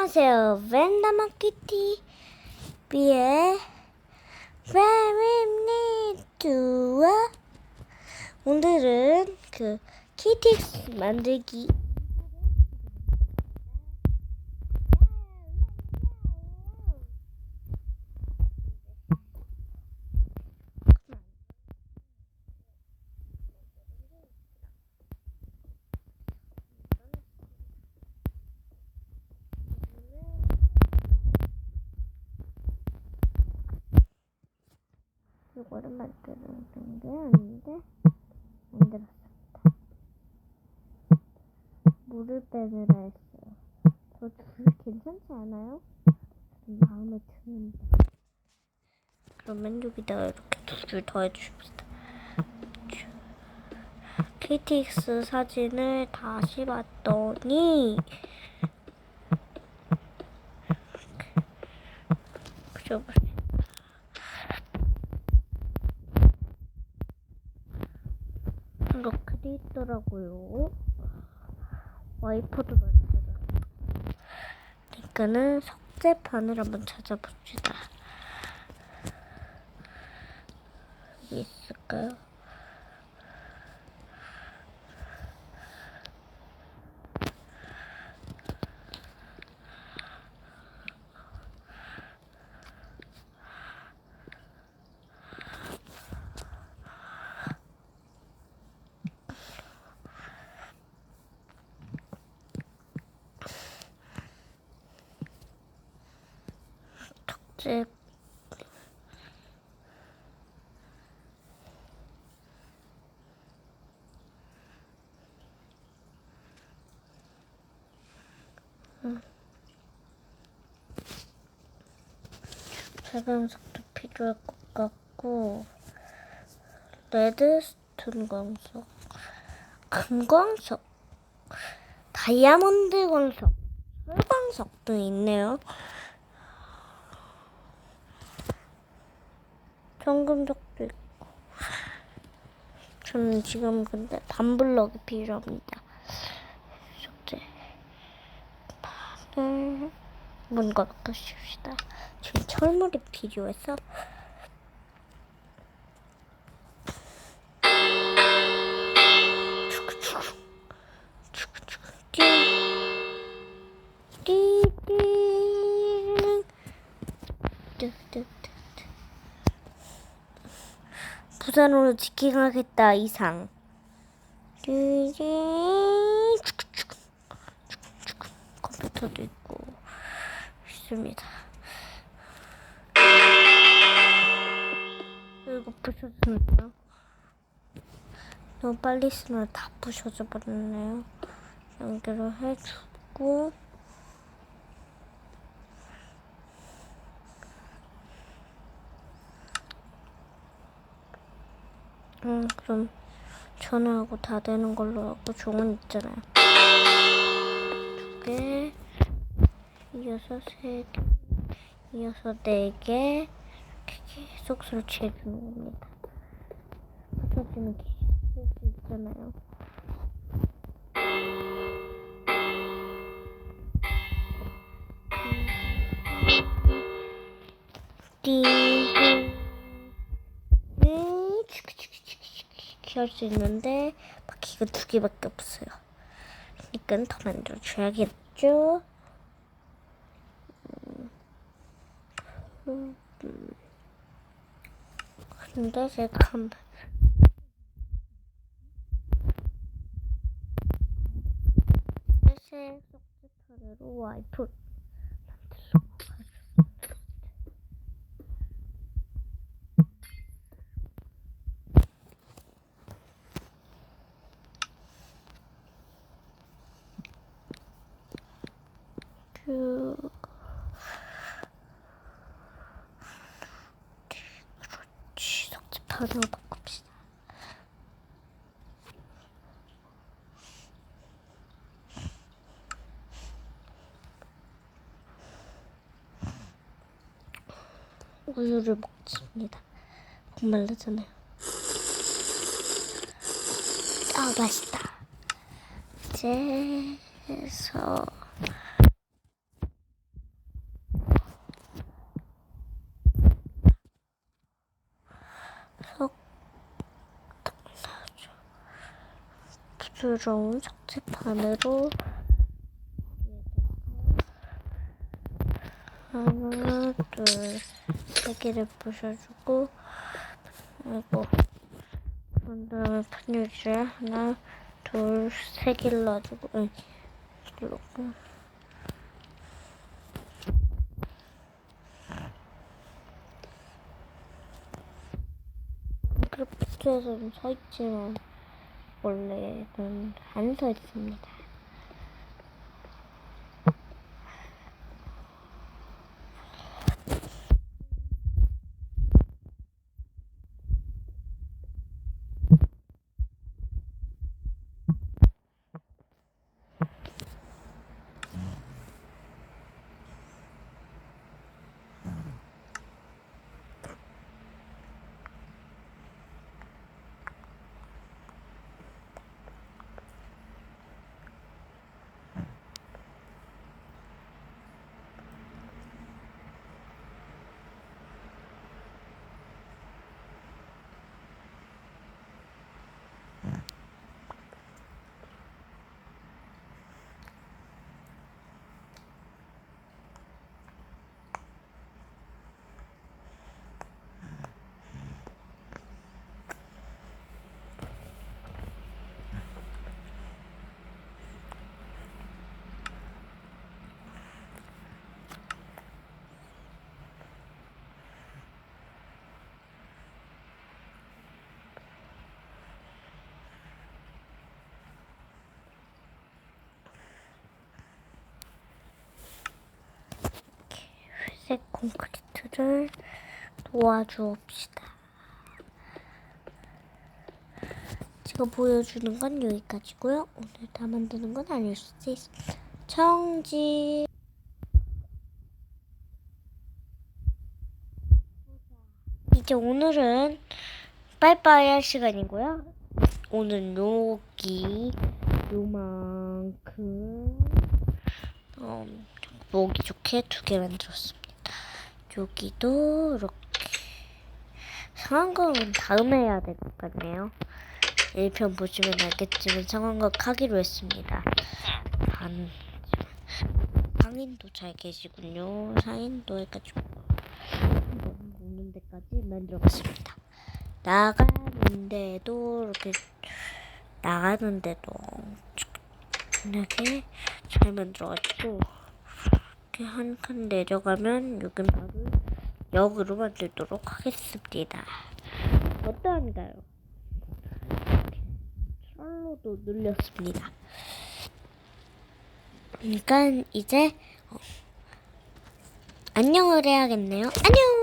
안녕하세요. 랜덤마키티 비의 Very Need to 오늘은 그 키틱스 만들기 이거를 만드는 게 아닌데 만들었습니다. 물을 빼내라 했어요. 저줄 괜찮지 않아요? 마음에 드는데. 그러면 여기다가 이렇게 두 줄 더 해줍시다. KTX 사진을 다시 봤더니 그려버려. 이렇게 돼 있더라고요. 와이퍼도 만들어요. 그러니까는 석재판을 한번 찾아봅시다. 어디 있을까요? 석재 빨간색도 필요할 것 같고 레드스톤 광석 금광석 다이아몬드 광석 철광석도 있네요 정금석도 있고. 저는 지금 근데 반블럭이 필요합니다. 숙제. 판을 뭔가 바꿔줍시다. 지금 철물이 필요해서 부산으로 지킹하겠다 이상. 컴퓨터도 있고 있습니다. 이거 부셔졌네요? 너무 빨리 쓰면 다 부셔져 버렸네요. 연결을 해주고 음, 그럼 전화하고 다 되는 걸로 하고 종은 있잖아요. 두 개, 이어서 세 개, 이어서 네 개, 이렇게 계속 설치해 주는 겁니다. 붙여주면 계속 쓸 수 있잖아요. 띵, 할 수 있는데 바퀴가 두 개밖에 없어요. 그러니까 더 만들어줘야겠죠. 근데 제가 한 회색 속지판으로 와이프 만들어. 그 석지판으로 바꿉시다. 우유를 먹습니다. 목말르잖아요. 아 맛있다. 이제 해서 부드러운 석쇠판으로 하나, 둘, 세 개를 부셔주고 그리고 다음에 판유지를 하나, 둘, 세 개를 놔주고 응, 이러고 크래프트에서는 서 있지만 원래는 안 서 있습니다. 회색 콘크리트를 도와주옵시다. 제가 보여주는 건 여기까지고요. 오늘 다 만드는 건 아닐 수도 있습니다. 청지. 이제 오늘은 빠이빠이 할 시간이고요. 오늘 여기 요만큼 어, 보기 좋게 두 개 만들었습니다. 여기도 이렇게 상황극은 다음에 해야 될 것 같네요. 1편 보시면 알겠지만 상황극 하기로 했습니다. 반 상인도 잘 계시군요. 상인도 해가지고 먹는 데까지 만들어봤습니다. 나가는데도 이렇게 나가는데도 이렇게 잘 만들어가지고 이렇게 한 칸 내려가면 여긴 바로 역으로 만들도록 하겠습니다. 어떠한가요? 솔로도 눌렸습니다. 그러니까 이제 어, 안녕을 해야겠네요. 안녕!